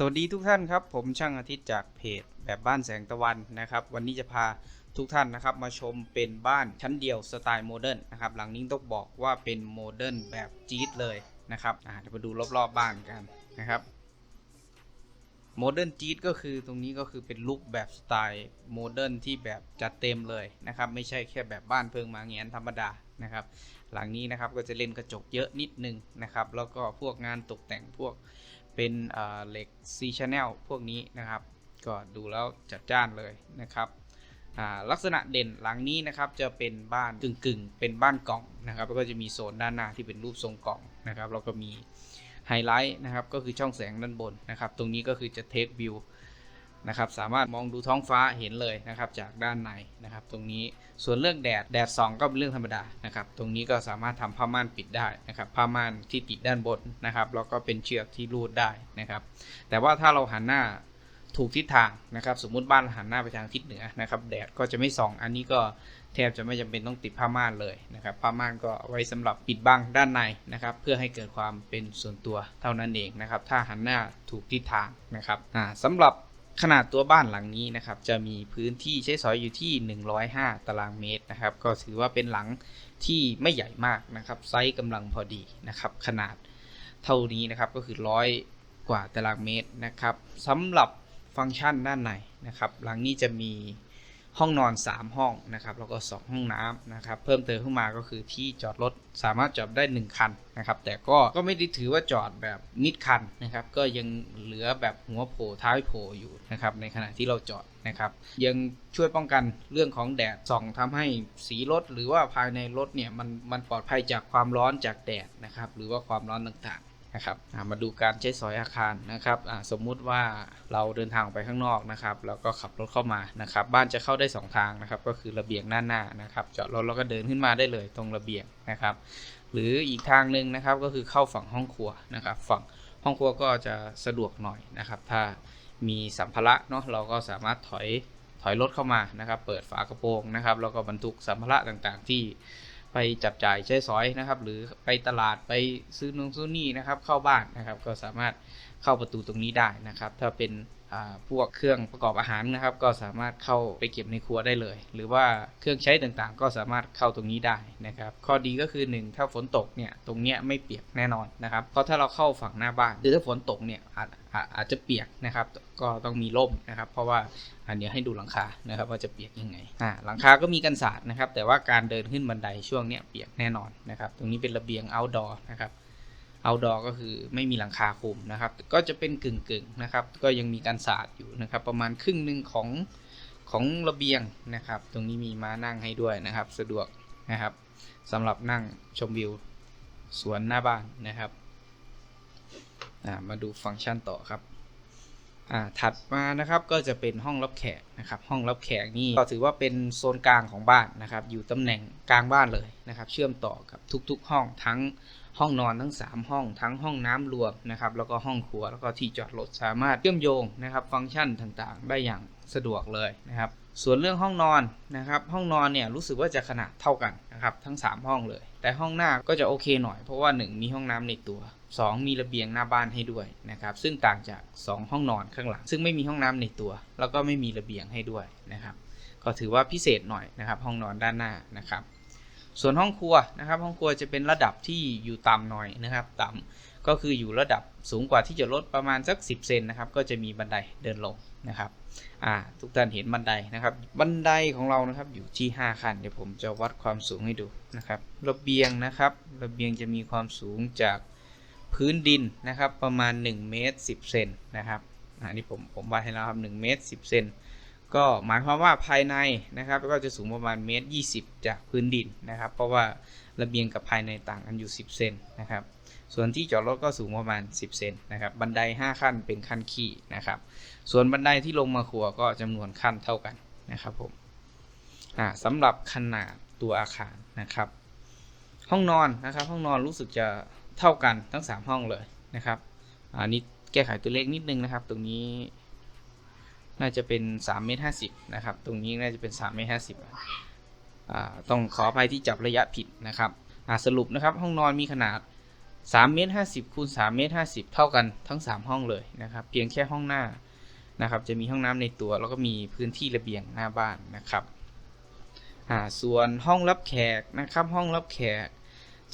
สวัสดีทุกท่านครับ ผมช่างอาทิตย์จากเพจแบบบ้านแสงตะวันนะครับ วันนี้จะพาทุกท่านนะครับมาชมเป็นบ้านชั้นเดียวสไตล์โมเดิร์นนะครับ หลังนี้ต้องบอกว่าเป็นโมเดิร์นแบบจี๊ดเลยนะครับอ่าเดี๋ยวมาดูรอบๆบบ้านกันนะครับโมเดิร์นจี๊ดก็คือตรงนี้ก็คือเป็นลุคแบบสไตล์โมเดิร์นที่แบบจัดเต็มเลยนะครับ ไม่ใช่แค่แบบบ้านเพิงมาเงียนธรรมดานะครับ หลังนี้นะครับก็จะเล่นกระจกเยอะนิดนึงนะครับ แล้วก็พวกงานตกแต่งพวก เป็นเหล็ก C channel พวกนี้นะครับ ก็ดูแล้วจัดจ้านเลยนะครับลักษณะเด่นหลังนี้นะครับจะเป็นบ้านกึ่งกึ่งๆ เป็นบ้านกล่องนะครับ แล้วก็จะมีโซนด้านหน้าที่เป็นรูปทรงกล่องนะครับแล้วก็มีไฮไลท์นะครับก็คือช่องแสงด้านบนนะครับ ตรงนี้ก็คือจะเทควิว นะครับสามารถมองดูท้องฟ้าเห็นเลยนะครับจากด้านในนะครับ ตรงนี้ส่วนเรื่องแดดแดดส่องก็เป็นเรื่องธรรมดานะครับ ตรงนี้ก็สามารถทำผ้าม่านปิดได้นะครับผ้าม่านที่ติดด้านบนนะครับแล้วก็เป็นเชือกที่รูดได้นะครับ แต่ว่าถ้าเราหันหน้าถูกทิศทางนะครับ สมมุติบ้านหันหน้าไปทางทิศเหนือนะครับ แดดก็จะไม่ส่อง อันนี้ก็แทบจะไม่จำเป็นต้องติดผ้าม่านเลยนะครับ ผ้าม่านก็ไว้สำหรับปิดบังด้านในนะครับ เพื่อให้เกิดความเป็นส่วนตัวเท่านั้นเองนะครับ ถ้าหันหน้าถูกทิศทางนะครับสำหรับ ขนาดตัวบ้านหลังนี้นะครับจะมีพื้นที่ใช้สอยอยู่ที่ 105 ตารางเมตรนะครับ ก็ถือว่าเป็นหลังที่ไม่ใหญ่มากนะครับไซส์กำลังพอดีนะครับ ขนาดเท่านี้นะครับก็คือร้อยกว่าตารางเมตรนะครับสำหรับฟังก์ชันด้านในนะครับ หลังนี้จะมี ห้องนอน 3 ห้องนะครับแล้วก็ 2 ห้องน้ำนะครับเพิ่มเติมขึ้นมาก็คือที่จอดรถสามารถจอดได้ 1 คันนะครับแต่ก็ก็ไม่ได้ถือว่าจอดแบบมิดคันนะครับก็ยังเหลือแบบหัวโผล่ท้ายโผล่อยู่นะครับในขณะที่เราจอดนะครับยังช่วยป้องกันเรื่องของแดดส่องทำให้สีรถ หรือว่าภายในรถเนี่ยมันมันปลอดภัยจากความร้อนจากแดดนะครับหรือว่าความร้อนต่าง นะครับมาดูการใช้สอยอาคารนะครับสมมุติว่าเราเดินทางออกไปข้างนอกนะครับแล้วก็ขับรถเข้ามานะครับบ้านจะเข้าได้ 2 ทางนะครับก็คือระเบียงด้านหน้านะครับจอดรถแล้วก็เดินขึ้นมาได้เลยตรงระเบียงนะครับ หรืออีกทางหนึ่งนะครับก็คือเข้าฝั่งห้องครัวนะครับ ฝั่งห้องครัวก็จะสะดวกหน่อยนะครับ ถ้ามีสัมภาระเนาะเราก็สามารถถอยถอยรถเข้ามานะครับ เปิดฝากระโปรงนะครับแล้วก็บรรทุกสัมภาระต่างๆ ที่ ไปจับจ่ายใช้สอยนะครับ หรือไปตลาดไปซื้อนงซื้อนี่นะครับ เข้าบ้านนะครับ ก็สามารถเข้าประตูตรงนี้ได้นะครับ ถ้าเป็น พวกเครื่องประกอบอาหารนะครับ ก็สามารถเข้าไปเก็บในครัวได้เลย หรือว่าเครื่องใช้ต่างๆ ก็สามารถเข้าตรงนี้ได้นะครับ ข้อดีก็คือ 1 ถ้าฝนตกเนี่ยตรงเนี้ยไม่เปียกแน่นอนนะครับเพราะถ้าเราเข้าฝั่งหน้าบ้านหรือถ้าฝนตกเนี่ยอาจอาจจะเปียกนะครับ ก็ต้องมีร่มนะครับ เพราะว่าอันเดี๋ยวให้ดูหลังคานะครับว่าจะเปียกยังไงอ่าหลังคาก็มีกันสาดนะครับ แต่ว่าการเดินขึ้นบันไดช่วงเนี้ยเปียกแน่นอนนะครับ ตรงนี้เป็นระเบียง outdoor นะครับ outdoor ก็คือไม่มีหลังคาคุมนะครับ ก็จะเป็นกึ่งกึ่งๆนะครับ ก็ยังมีการสาดอยู่นะครับ ประมาณครึ่งหนึ่งของของระเบียงนะครับ ตรงนี้มีม้านั่งให้ด้วยนะครับ สะดวกนะครับสำหรับนั่งชมวิวสวนหน้าบ้านนะครับมาดูฟังก์ชันต่อครับถัดมานะครับก็จะเป็นห้องรับแขกนะครับ ห้องรับแขกนี่ก็ถือว่าเป็นโซนกลางของบ้านนะครับ อยู่ตำแหน่งกลางบ้านเลยนะครับ เชื่อมต่อกับทุกๆห้องทั้ง ห้องนอนทั้ง 3 ห้อง ทั้งห้องน้ำรวมนะครับ แล้วก็ห้องครัว แล้วก็ที่จอดรถสามารถเชื่อมโยงนะครับ ฟังก์ชันต่างๆ ได้อย่างสะดวกเลยนะครับ ส่วนเรื่องห้องนอนนะครับ ห้องนอนเนี่ยรู้สึกว่าจะขนาดเท่ากันนะครับ ทั้ง 3 ห้องเลย แต่ห้องหน้าก็จะโอเคหน่อยเพราะว่า 1 มีห้องน้ำในตัว 2 มีระเบียงหน้าบ้านให้ด้วยนะครับ ซึ่งต่างจาก 2 ห้องนอนข้างหลัง ซึ่งไม่มีห้องน้ำในตัว แล้วก็ไม่มีระเบียงให้ด้วยนะครับ ก็ถือว่าพิเศษหน่อยนะครับ ห้องนอนด้านหน้านะครับ ส่วนห้องครัวนะครับ ห้องครัวจะเป็นระดับที่อยู่ต่ำหน่อยนะครับ ต่ำก็คืออยู่ระดับสูงกว่าที่จะลดประมาณสัก 10 เซนนะครับ ก็จะมีบันไดเดินลงนะครับอ่าทุกท่านเห็นบันไดนะครับ บันไดของเรานะครับอยู่ที่ 5 ขั้นเดี๋ยวผมจะวัดความสูงให้ดูนะครับระเบียงนะครับระเบียงจะมีความสูงจากพื้นดินนะครับ ประมาณ1เมตร10เซนนะครับอันนี้ผมผมวาดให้แล้วครับ1เมตร10เซน ก็หมายความว่าภายในนะครับก็จะสูงประมาณเมตร20 จากพื้นดินนะครับ เพราะว่าระเบียงกับภายในต่างกันอยู่ 10 เซนนะครับ ส่วนที่จอดรถก็สูงประมาณ 10 เซนนะครับ บันได 5 ขั้นเป็นขั้นขี่นะครับ ส่วนบันไดที่ลงมาครัวก็จำนวนขั้นเท่ากันนะครับผมอ่าสำหรับขนาดตัวอาคารนะครับ ห้องนอนนะครับ ห้องนอนรู้สึกจะเท่ากันทั้ง 3 ห้องเลยนะครับอันนี้แก้ไขตัวเลขนิดนึงนะครับ ตรงนี้ น่าจะเป็น3เมตร50นะครับ ตรงนี้น่าจะเป็น3เมตร50ต้องขออภัยที่จับระยะผิดนะครับสรุปนะครับห้องนอนมีขนาด3เมตร50คูณ3เมตร50เท่ากันทั้ง 3 ห้องเลยนะครับ เพียงแค่ห้องหน้านะครับ จะมีห้องน้ำในตัวแล้วก็มีพื้นที่ระเบียงหน้าบ้านนะครับส่วนห้องรับแขกนะครับ ห้องรับแขก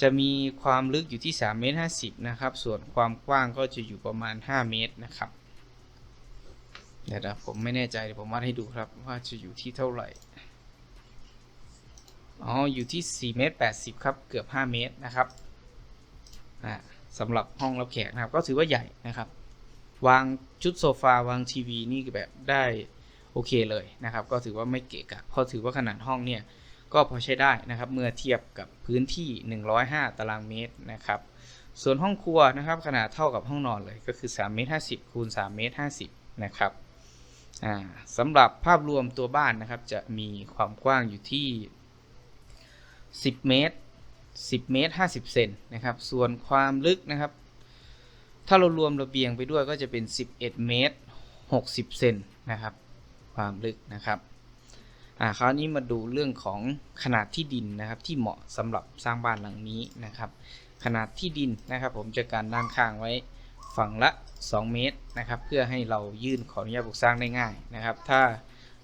จะมีความลึกอยู่ที่3เมตร50นะครับ ส่วนความกว้างก็จะอยู่ประมาณ 5 เมตรนะครับ เดี๋ยวนะผมไม่แน่ใจเดี๋ยวผมวัดให้ดูครับ ว่าจะอยู่ที่เท่าไหร่ อ๋อ อยู่ที่ 4 เมตร 80 ครับ เกือบ 5 เมตรนะครับอ่าสำหรับห้องรับแขกนะครับ ก็ถือว่าใหญ่นะครับ วางชุดโซฟาวางทีวีนี่แบบได้โอเคเลยนะครับ ก็ถือว่าไม่เกะกะเพราะถือว่าขนาดห้องเนี่ยก็พอใช้ได้นะครับ เมื่อเทียบกับพื้นที่ 105 ตารางเมตรนะครับ ส่วนห้องครัวนะครับ ขนาดเท่ากับห้องนอนเลยก็คือ3เมตร50คูณ3เมตร50นะครับ สำหรับภาพรวมตัวบ้านนะครับ จะมีความกว้างอยู่ที่ 10 เมตร 10 เมตร 50 เซนนะครับ ส่วนความลึกนะครับ ถ้าเรารวมระเบียงไปด้วยก็จะเป็น 11 เมตร 60 เซนนะครับ ความลึกนะครับอ่าคราวนี้มาดูเรื่องของขนาดที่ดินนะครับ ที่เหมาะสำหรับสร้างบ้านหลังนี้นะครับ ขนาดที่ดินนะครับ ผมจะการด้านข้างไว้ ฝั่งละ 2 เมตรนะครับ เพื่อให้เรายื่นขออนุญาตปลูกสร้างได้ง่ายนะครับ ถ้า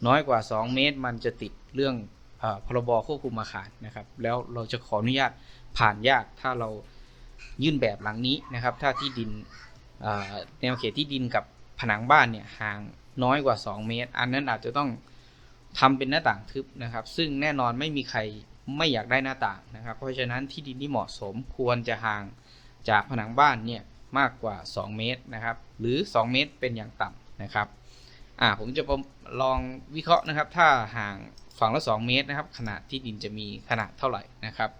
น้อยกว่า 2 เมตรมันจะติดเรื่องอพรบควบคุมอาคารนะครับ แล้วเราจะขออนุญาตผ่านยากถ้าเรายื่นแบบหลังนี้นะครับ ถ้าที่ดินแนวเขตที่ดินกับผนังบ้านเนี่ยห่างน้อยกว่า 2 เมตร อันนั้นอาจจะต้องทำเป็นหน้าต่างทึบนะครับ ซึ่งแน่นอนไม่มีใครไม่อยากได้หน้าต่างนะครับ เพราะฉะนั้นที่ดินที่เหมาะสมควรจะห่างจากผนังบ้านเนี่ย มากกว่า 2 เมตรนะครับ หรือ 2 เมตรเป็นอย่างต่ำนะครับอ่าผมจะลองวิเคราะห์นะครับ ถ้าห่างฝั่งละ 2 เมตรนะครับ ขนาดที่ดินจะมีขนาดเท่าไหร่นะครับ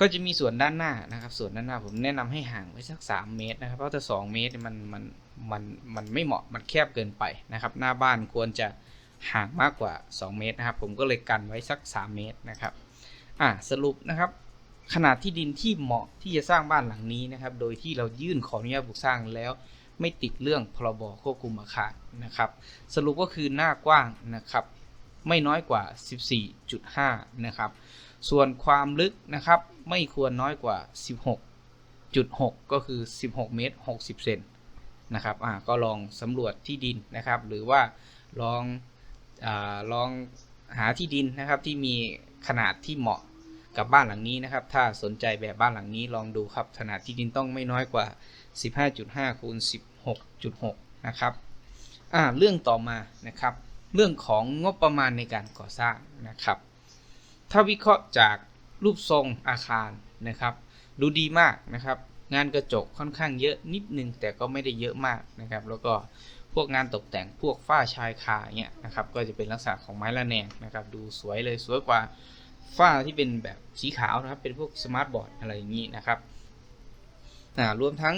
ก็จะมีส่วนด้านหน้านะครับ ส่วนด้านหน้าผมแนะนำให้ห่างไว้สัก 3 เมตรนะครับ เพราะถ้า 2 เมตรมันมันมันมันไม่เหมาะมันแคบเกินไปนะครับ หน้าบ้านควรจะห่างมากกว่า 2 เมตรนะครับ ผมก็เลยกันไว้สัก 3 เมตรนะครับอ่าสรุปนะครับ ขนาดที่ดินที่เหมาะที่จะสร้างบ้านหลังนี้นะครับ โดยที่เรายื่นขออนุญาตปลูกสร้างแล้วไม่ติดเรื่องพรบควบคุมอาคารนะครับ สรุปก็คือหน้ากว้างนะครับ ไม่น้อยกว่า 14.5 นะครับ ส่วนความลึกนะครับไม่ควรน้อยกว่า 16.6 ก็คือ 16 เมตร 60 เซนนะครับอ่าก็ลองสำรวจที่ดินนะครับ หรือว่าลองอลองหาที่ดินนะครับที่มีขนาดที่เหมาะ กับบ้านหลังนี้นะครับ ถ้าสนใจแบบบ้านหลังนี้ลองดูครับขนาดที่ดินต้องไม่น้อยกว่า 15.5คูณ16.6 นะครับอ่าเรื่องต่อมานะครับ เรื่องของงบประมาณในการก่อสร้างนะครับ ถ้าวิเคราะห์จากรูปทรงอาคารนะครับ ดูดีมากนะครับ งานกระจกค่อนข้างเยอะนิดนึงแต่ก็ไม่ได้เยอะมากนะครับ แล้วก็พวกงานตกแต่งพวกฝ้าชายคาเนี่ยนะครับ ก็จะเป็นลักษณะของไม้ละแนงนะครับ ดูสวยเลยสวยกว่า ฝ้าที่เป็นแบบสีขาวนะครับ เป็นพวกสมาร์ทบอร์ดอะไรอย่างนี้นะครับรวมทั้ง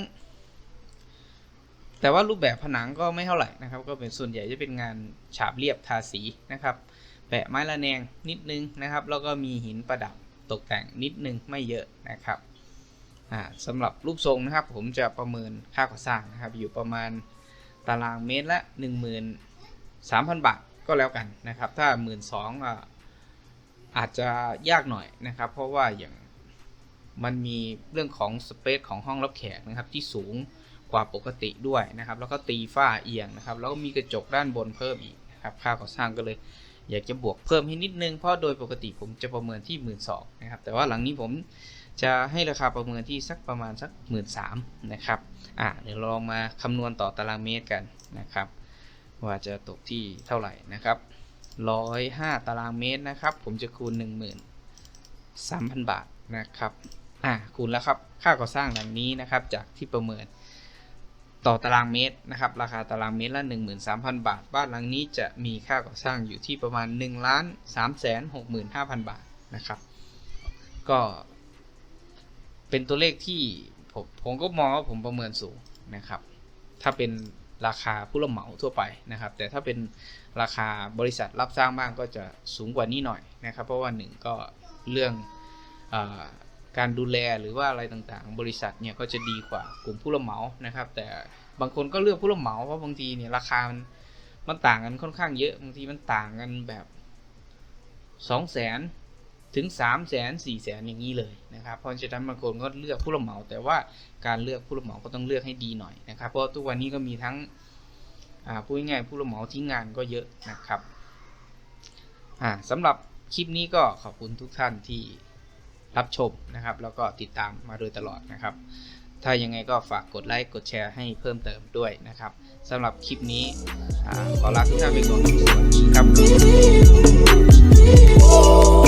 แต่ว่ารูปแบบผนังก็ไม่เท่าไหร่นะครับ ก็เป็นส่วนใหญ่จะเป็นงานฉาบเรียบทาสีนะครับ แปะไม้ละแนงนิดนึงนะครับ แล้วก็มีหินประดับตกแต่งนิดนึงไม่เยอะนะครับสำหรับรูปทรงนะครับ ผมจะประเมินค่าก่อสร้างนะครับ อยู่ประมาณตารางเมตรละ 13,000 บาทก็แล้วกันนะครับ ถ้า 1 2 0 0 0 อาจจะยากหน่อยนะครับ เพราะว่าอย่างมันมีเรื่องของสเปซของห้องรับแขกนะครับที่สูงกว่าปกติด้วยนะครับ แล้วก็ตีฝ้าเอียงนะครับ แล้วก็มีกระจกด้านบนเพิ่มอีกนะครับค่าก่อสร้างก็เลย อยากจะบวกเพิ่มให้นิดนึง เพราะโดยปกติผมจะประเมินที่1 2ื่นสองนะครับ แต่ว่าหลังนี้ผมจะให้ราคาประเมินที่สักประมาณสัก1 3ื่นสามนะครับอะเดี๋ยวลองมาคำนวณต่อตารางเมตรกันนะครับ ว่าจะตกที่เท่าไหร่นะครับ 105 ตารางเมตรนะครับ ผมจะคูณ 13,000 บาทนะครับอ่าคูณแล้วครับ ค่าก่อสร้างหลังนี้นะครับ จากที่ประเมินต่อตารางเมตรนะครับ ราคาตารางเมตรละ 13,000 บาท บ้านหลังนี้จะมีค่าก่อสร้างอยู่ที่ประมาณ1ล้าน3แสน65,000 บาทนะครับ ก็ เป็นตัวเลขที่ผมผมก็มองว่าผมประเมินสูงนะครับ ถ้าเป็น ราคาผู้รับเหมาทั่วไปนะครับ แต่ถ้าเป็นราคาบริษัทรับสร้างบ้านก็จะสูงกว่านี้หน่อยนะครับ เพราะว่าหนึ่งก็เรื่องอการดูแลหรือว่าอะไรต่างๆ บริษัทเนี่ยก็จะดีกว่ากลุ่มผู้รับเหมานะครับ แต่บางคนก็เลือกผู้รับเหมาเพราะบางทีเนี่ยราคามันมันต่างกันค่อนข้างเยอะบางทีมันต่างกันแบบสองแสน ถึง3 0 0แสนสี่แสนอย่างนี้เลยนะครับ เพราะฉะนั้นบางคนก็เลือกผู้รับเหมา แต่ว่าการเลือกผู้รับเหมาก็ต้องเลือกให้ดีหน่อยนะครับ เพราะทุกวันนี้ก็มีทั้งอ่าพูดง่ายผู้รับเหมาทิ้งงานก็เยอะนะครับอ่าสำหรับคลิปนี้ก็ขอบคุณทุกท่านที่รับชมนะครับ แล้วก็ติดตามมาโดยตลอดนะครับ ถ้ายังไงก็ฝากกดไลค์กดแชร์ให้เพิ่มเติมด้วยนะครับสำหรับคลิปนี้อขอลาทุกท่านไปก่อนสวัสดีครับ